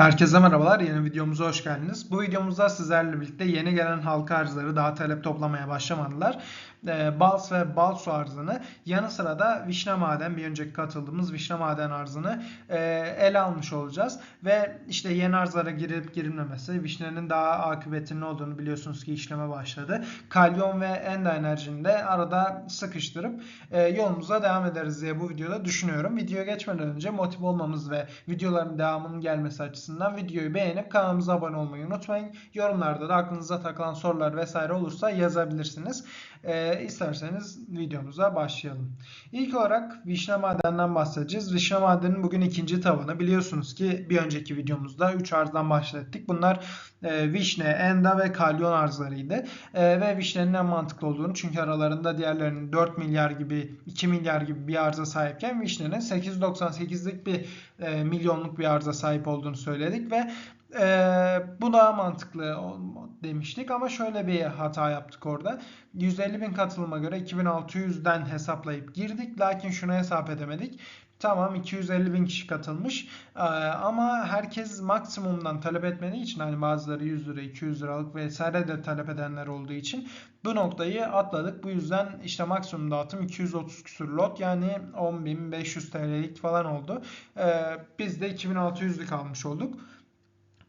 Herkese merhabalar. Yeni videomuza hoş geldiniz. Bu videomuzda sizlerle birlikte yeni gelen halka arzları daha talep toplamaya başlamadılar. Ee, Bals ve Balsu arzını yanı sıra da Vişne Maden bir önceki katıldığımız Vişne Maden arzını e, ele almış olacağız. Ve işte yeni arzlara girip girilmemesi Vişne'nin daha akıbetinin olduğunu biliyorsunuz ki işleme başladı. Kalyon ve Enda enerjini de arada sıkıştırıp e, yolumuza devam ederiz diye bu videoda düşünüyorum. Videoya geçmeden önce motive olmamız ve videoların devamının gelmesi açısından videoyu beğenip kanalımıza abone olmayı unutmayın. Yorumlarda da aklınıza takılan sorular vesaire olursa yazabilirsiniz. E, isterseniz videomuza başlayalım. İlk olarak Vişne Maden'den bahsedeceğiz. Vişne Maden'in bugün ikinci tavanı. Biliyorsunuz ki bir önceki videomuzda 3 arzdan bahsettik. Bunlar e, Vişne, Enda ve Kalyon arzlarıydı. E, ve Vişne'nin en mantıklı olduğunu çünkü aralarında diğerlerinin 4 milyar gibi 2 milyar gibi bir arıza sahipken Vişne'nin 898'lik bir e, milyonluk bir arıza sahip olduğunu söyledik ve e, bu daha mantıklı demiştik ama şöyle bir hata yaptık orada. 150 bin katılıma göre 2600'den hesaplayıp girdik lakin şunu hesap edemedik. Tamam 250 bin kişi katılmış ee, ama herkes maksimumdan talep etmediği için hani bazıları 100 lira 200 liralık vesaire de talep edenler olduğu için bu noktayı atladık. Bu yüzden işte maksimum dağıtım 230 küsur lot yani 10.500 TL'lik falan oldu. Ee, biz de 2600'lük almış olduk.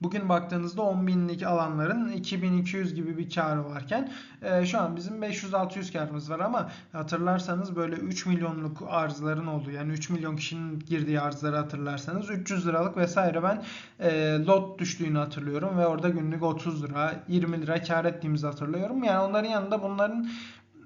Bugün baktığınızda 10.000'lik alanların 2200 gibi bir karı varken e, şu an bizim 500-600 karımız var ama hatırlarsanız böyle 3 milyonluk arzların olduğu yani 3 milyon kişinin girdiği arzları hatırlarsanız 300 liralık vesaire ben e, lot düştüğünü hatırlıyorum ve orada günlük 30 lira 20 lira kar ettiğimizi hatırlıyorum. Yani onların yanında bunların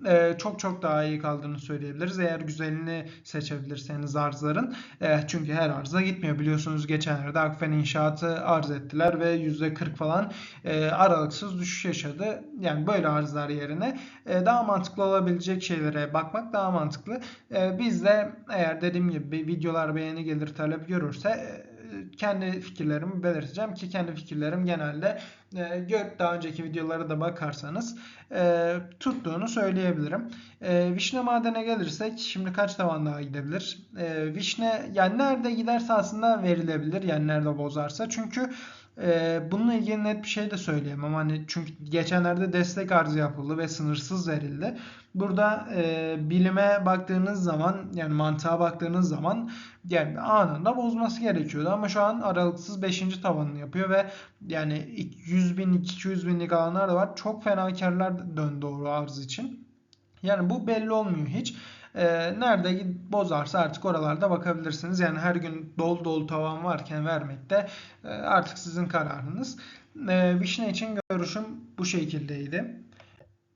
e, çok çok daha iyi kaldığını söyleyebiliriz. Eğer güzelini seçebilirseniz arzların. E, çünkü her arıza gitmiyor. Biliyorsunuz geçenlerde Akfen İnşaatı arz ettiler ve %40 falan e, aralıksız düşüş yaşadı. Yani böyle arzlar yerine e, daha mantıklı olabilecek şeylere bakmak daha mantıklı. E, biz de eğer dediğim gibi videolar beğeni gelir talep görürse e, kendi fikirlerimi belirteceğim ki kendi fikirlerim genelde e, daha önceki videolara da bakarsanız e, tuttuğunu söyleyebilirim. E, vişne madene gelirsek şimdi kaç tavan daha gidebilir? E, vişne yani nerede giderse aslında verilebilir yani nerede bozarsa çünkü ee, bununla ilgili net bir şey de söyleyemem. Hani çünkü geçenlerde destek arzı yapıldı ve sınırsız verildi. Burada e, bilime baktığınız zaman yani mantığa baktığınız zaman yani anında bozması gerekiyordu ama şu an aralıksız 5. tavanını yapıyor ve yani 100 bin 200 binlik alanlar da var. Çok fena karlar döndü doğru arz için. Yani bu belli olmuyor hiç. E, nerede bozarsa artık oralarda bakabilirsiniz. Yani her gün dolu dolu tavan varken vermek de e, artık sizin kararınız. E, vişne için görüşüm bu şekildeydi.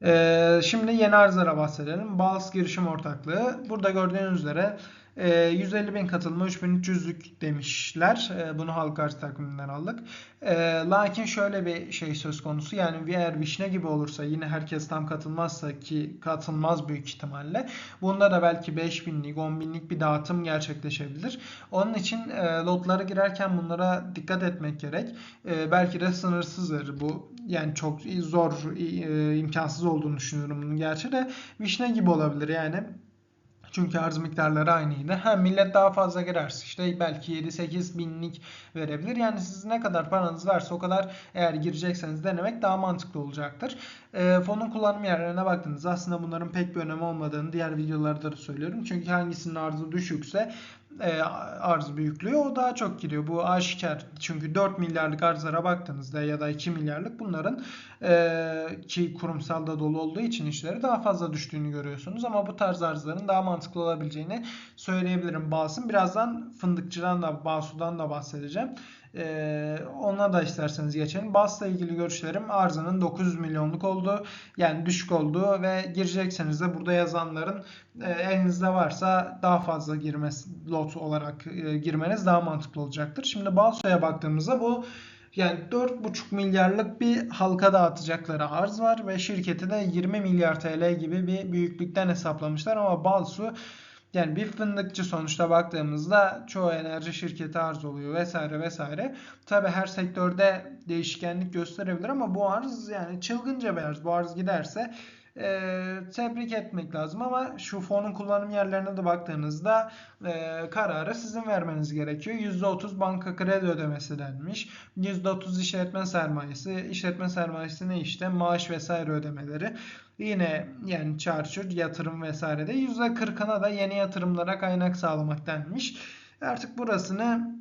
E, şimdi yeni arzlara bahsedelim. Bals girişim ortaklığı. Burada gördüğünüz üzere 150 ee, bin katılma 3300'lük demişler. Ee, bunu halka arz takviminden aldık. Ee, lakin şöyle bir şey söz konusu. Yani eğer vişne gibi olursa yine herkes tam katılmazsa ki katılmaz büyük ihtimalle. Bunda da belki 5000'lik 10.000'lik bir dağıtım gerçekleşebilir. Onun için e, lotlara girerken bunlara dikkat etmek gerek. Belki de sınırsızdır bu. Yani çok zor, e, imkansız olduğunu düşünüyorum bunun gerçi de. Vişne gibi olabilir yani. Çünkü arz miktarları aynıydı. Hem millet daha fazla girerse işte belki 7-8 binlik verebilir. Yani siz ne kadar paranız varsa o kadar eğer girecekseniz denemek daha mantıklı olacaktır. E, fonun kullanım yerlerine baktınız. Aslında bunların pek bir önemi olmadığını diğer videolarda da söylüyorum. Çünkü hangisinin arzı düşükse e, arz büyüklüğü o daha çok giriyor. Bu aşikar. Çünkü 4 milyarlık arzlara baktığınızda ya da 2 milyarlık bunların e, ki kurumsalda dolu olduğu için işleri daha fazla düştüğünü görüyorsunuz. Ama bu tarz arzların daha mantıklı olabileceğini söyleyebilirim. Basın birazdan fındıkçıdan da Basu'dan da bahsedeceğim. Ee, ona da isterseniz geçelim. BAS'la ilgili görüşlerim arzının 900 milyonluk olduğu yani düşük olduğu ve girecekseniz de burada yazanların e, elinizde varsa daha fazla girmesi lot olarak e, girmeniz daha mantıklı olacaktır. Şimdi Balso'ya baktığımızda bu yani 4,5 milyarlık bir halka dağıtacakları arz var ve şirketi de 20 milyar TL gibi bir büyüklükten hesaplamışlar ama Balsu yani bir fındıkçı sonuçta baktığımızda çoğu enerji şirketi arz oluyor vesaire vesaire. Tabi her sektörde değişkenlik gösterebilir ama bu arz yani çılgınca bir arz. Bu arz giderse Ee, tebrik etmek lazım ama şu fonun kullanım yerlerine de baktığınızda e, kararı sizin vermeniz gerekiyor. %30 banka kredi ödemesi denmiş. %30 işletme sermayesi. İşletme sermayesi ne işte? Maaş vesaire ödemeleri. Yine yani çarçur, yatırım vesaire de %40'ına da yeni yatırımlara kaynak sağlamak denmiş. Artık burasını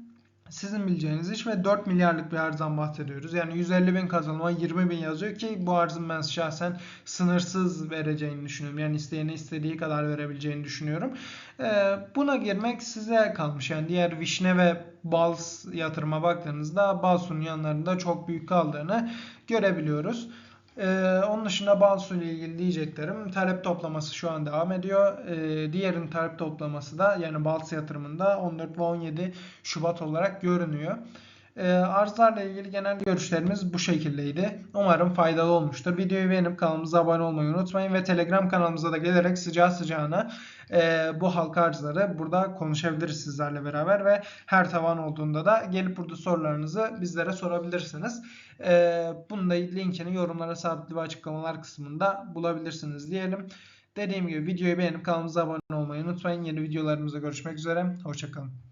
sizin bileceğiniz iş ve 4 milyarlık bir arzdan bahsediyoruz. Yani 150 bin kazanıma 20 bin yazıyor ki bu arzın ben şahsen sınırsız vereceğini düşünüyorum. Yani isteyene istediği kadar verebileceğini düşünüyorum. Ee, buna girmek size kalmış. Yani diğer vişne ve bals yatırıma baktığınızda balsunun yanlarında çok büyük kaldığını görebiliyoruz. Ee, onun dışında Balsu ile ilgili diyeceklerim. Talep toplaması şu an devam ediyor. Ee, diğerinin talep toplaması da yani Balsu yatırımında 14 ve 17 Şubat olarak görünüyor. Ee, arzlarla ilgili genel görüşlerimiz bu şekildeydi. Umarım faydalı olmuştur. Videoyu beğenip kanalımıza abone olmayı unutmayın ve Telegram kanalımıza da gelerek sıcağı sıcağına e, bu halka arzları burada konuşabiliriz sizlerle beraber ve her tavan olduğunda da gelip burada sorularınızı bizlere sorabilirsiniz. E, bunun da linkini yorumlara sabitli ve açıklamalar kısmında bulabilirsiniz diyelim. Dediğim gibi videoyu beğenip kanalımıza abone olmayı unutmayın. Yeni videolarımızda görüşmek üzere. Hoşçakalın.